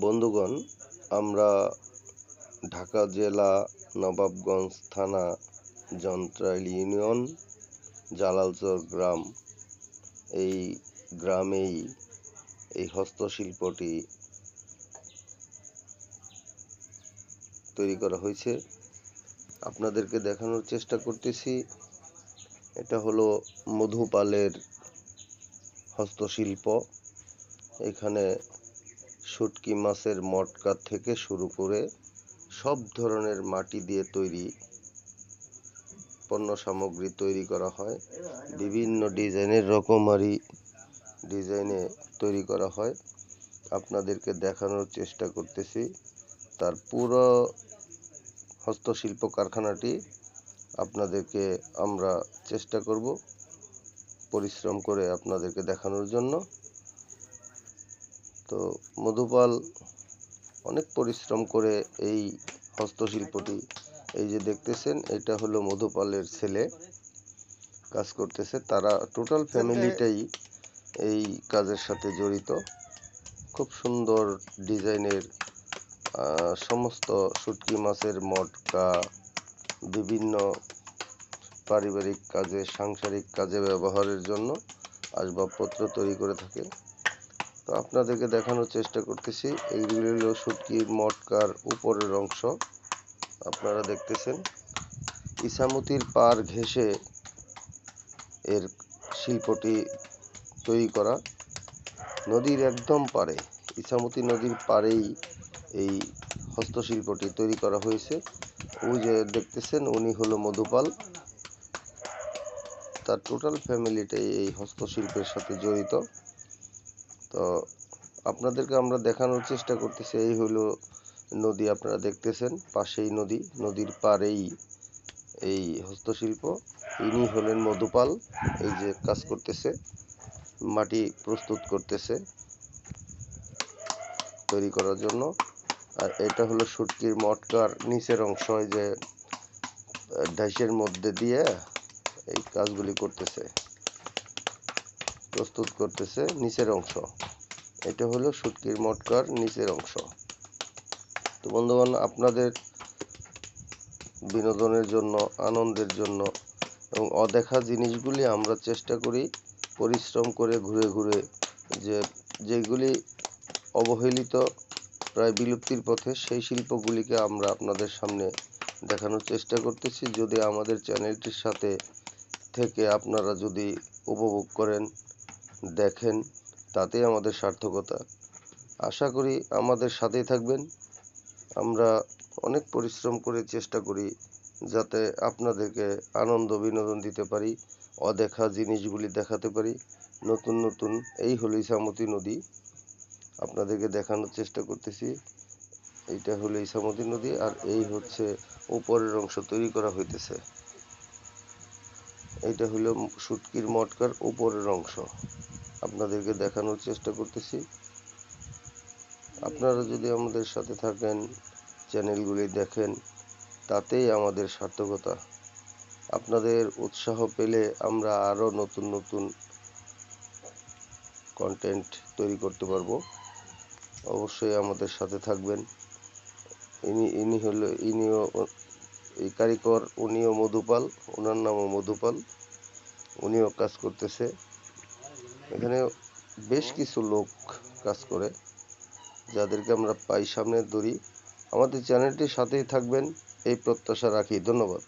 বন্ধুগণ, আমরা ঢাকা জেলা নবাবগঞ্জ থানা যন্ত্রাইল ইউনিয়ন, জালালচর গ্রাম। এই গ্রামেই এই হস্তশিল্পটি তৈরি করা হয়েছে। আপনাদেরকে দেখানোর চেষ্টা করতেছি, এটা হলো মধুপালের হস্তশিল্প। এখানে শুটকি মাছের মটকা থেকে শুরু করে সব ধরনের মাটি দিয়ে তৈরি পণ্য সামগ্রী তৈরি করা হয়। বিভিন্ন ডিজাইনের রকমারি ডিজাইনে তৈরি করা হয়। আপনাদেরকে দেখানোর চেষ্টা করতেছি। তার পুরো হস্তশিল্প কারখানাটি আপনাদেরকে আমরা চেষ্টা করব পরিশ্রম করে আপনাদেরকে দেখানোর জন্য। তো মধুপাল অনেক পরিশ্রম করে এই হস্তশিল্পটি এই যে দেখতেছেন এটা হলো মধুপালের ছেলে কাজ করতেছে। তারা টোটাল ফ্যামিলিটাই এই কাজের সাথে জড়িত। খুব সুন্দর ডিজাইনের সমস্ত শুটকি মাছের মটকা বিভিন্ন পারিবারিক কাজে সাংসারিক কাজে ব্যবহারের জন্য আসবাবপত্র তৈরি করে থাকে। তো আপনাদেরকে দেখানোর চেষ্টা করতেছি। এইগুলি হলো শুটকির মটকার উপরের অংশ। আপনারা দেখতেছেন। ইসামতির পার ঘেঁষে এর শিল্পটি তৈরি করা নদীর একদম পারে ইসামতি নদীর পাড়েই এই হস্তশিল্পটি তৈরি করা হয়েছে। ওই যে দেখতেছেন, উনি হলো মধুপাল। তার টোটাল ফ্যামিলিটাই এই হস্তশিল্পের সাথে জড়িত। তো আপনাদেরকে আমরা দেখানোর চেষ্টা করতেছি, এই হলো নদী আপনারা দেখতেছেন, পাশেই নদী, নদীর পাড়েই এই হস্তশিল্প। ইনি হলেন মধুপাল, এই যে কাজ করতেছে, মাটি প্রস্তুত করতেছে তৈরি করার জন্য। আর এটা হলো শুটকির মটকার নিচের অংশ যে, ডাইসের মধ্যে দিয়ে এই কাজগুলি করতেছে। প্রস্তুত করতেছে নিচের অংশ। এটা হলো শুটকির মটকার নিচের অংশ। তো বন্ধুগণ, আপনাদের বিনোদনের জন্য, আনন্দের জন্য এবং অদেখা জিনিসগুলি আমরা চেষ্টা করি পরিশ্রম করে ঘুরে ঘুরে যে যেগুলি অবহেলিত প্রায় বিলুপ্তির পথে সেই শিল্পগুলিকে আমরা আপনাদের সামনে দেখানোর চেষ্টা করতেছি। যদি আমাদের চ্যানেলটির সাথে থেকে আপনারা যদি উপভোগ করেন দেখেন, তাতেই আমাদের সার্থকতা। আশা করি আমাদের সাথেই থাকবেন। আমরা অনেক পরিশ্রম করে চেষ্টা করি যাতে আপনাদেরকে আনন্দ, বিনোদন দিতে পারি, অদেখা জিনিসগুলি দেখাতে পারি। নতুন নতুন এই হলো ইসামতি নদী। আপনাদেরকে দেখানোর চেষ্টা করতেছি। এইটা হলো ইসামতি নদী আর এই হচ্ছে উপরের অংশ তৈরি করা হইতেছে। এইটা হলো শুটকির মটকার উপরের অংশ। আপনাদেরকে দেখানোর চেষ্টা করতেছি। আপনারা যদি আমাদের সাথে থাকেন, চ্যানেলগুলি দেখেন, তাতেই আমাদের সার্থকতা। আপনাদের উৎসাহ পেলে আমরা আরও নতুন নতুন কন্টেন্ট তৈরি করতে পারব। অবশ্যই আমাদের সাথে থাকবেন। ইনি ইনি হলো, ইনিও, এই কারিগর উনিও মধুপাল, ওনার নামও মধুপাল। উনিও কাজ করতেছে। এখানে বেশ কিছু লোক কাজ করে যাদেরকে আমরা পাই সামনের দৌড়ি। আমাদের চ্যানেলটির সাথেই থাকবেন এই প্রত্যাশা রাখি। ধন্যবাদ।